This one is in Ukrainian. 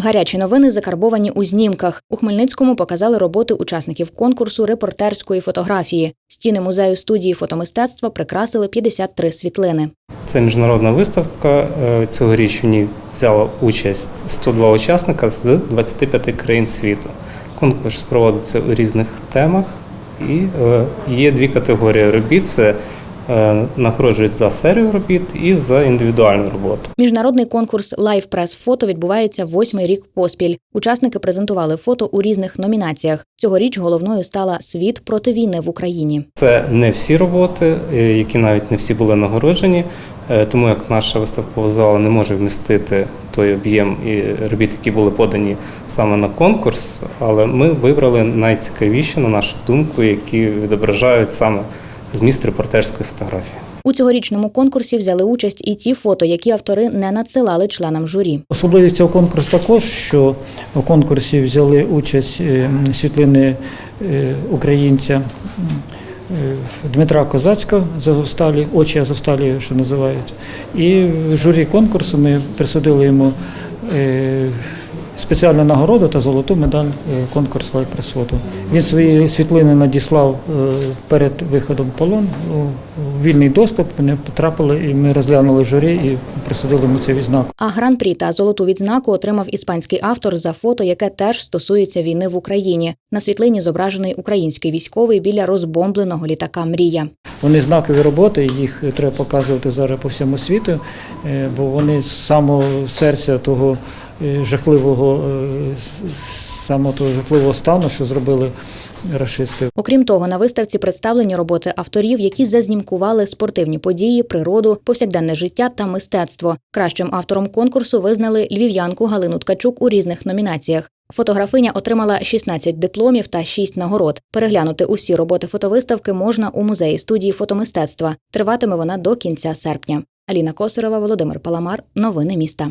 Гарячі новини закарбовані у знімках. У Хмельницькому показали роботи учасників конкурсу репортерської фотографії. Стіни музею студії фотомистецтва прикрасили 53 світлини. Це міжнародна виставка. Е, Цьогоріч в ній взяло участь 102 учасника з 25 країн світу. Конкурс проводиться у різних темах і е, є дві категорії робіт: це нагороджують за серію робіт і за індивідуальну роботу. Міжнародний конкурс Лайв Прес Фото відбувається восьмий рік поспіль. Учасники презентували фото у різних номінаціях. Цьогоріч головною стала світ проти війни в Україні. Це не всі роботи, е, які навіть не всі були нагороджені. е, Тому як наша виставкова зала не може вмістити той об'єм і робіт, які були подані саме на конкурс, але ми вибрали найцікавіші, на нашу думку, які відображають саме зміст репортерської фотографії. У цьогорічному конкурсі взяли участь і ті фото, які автори не надсилали членам журі. Особливість цього конкурсу також, що у конкурсі взяли участь е, світлини е, українця е, Дмитра Козацького з Азовсталі, очі Азовсталі, що називають. І в журі конкурсу ми присудили йому спеціальну нагороду та золоту медаль е, конкурсу «Лайф-прес-фото». Він свої світлини надіслав е, перед виходом в полон у вільний доступ. Вони потрапили, і ми розглянули журі і присудили йому цю відзнаку. А гран-прі та золоту відзнаку отримав іспанський автор за фото, яке теж стосується війни в Україні. На світлині зображений український військовий біля розбомбленого літака Мрія. Вони знакові роботи, їх треба показувати зараз по всьому світу, е, бо вони з самого серця того жахливого, е, самого того жахливого стану, що зробили рашисти. Окрім того, на виставці представлені роботи авторів, які зазнімкували спортивні події, природу, повсякденне життя та мистецтво. Кращим автором конкурсу визнали львів'янку Галину Ткачук у різних номінаціях. Фотографиня отримала 16 дипломів та 6 нагород. Переглянути усі роботи фотовиставки можна у музеї студії фотомистецтва. Триватиме вона до кінця серпня. Аліна Косарова, Володимир Паламар. Новини міста.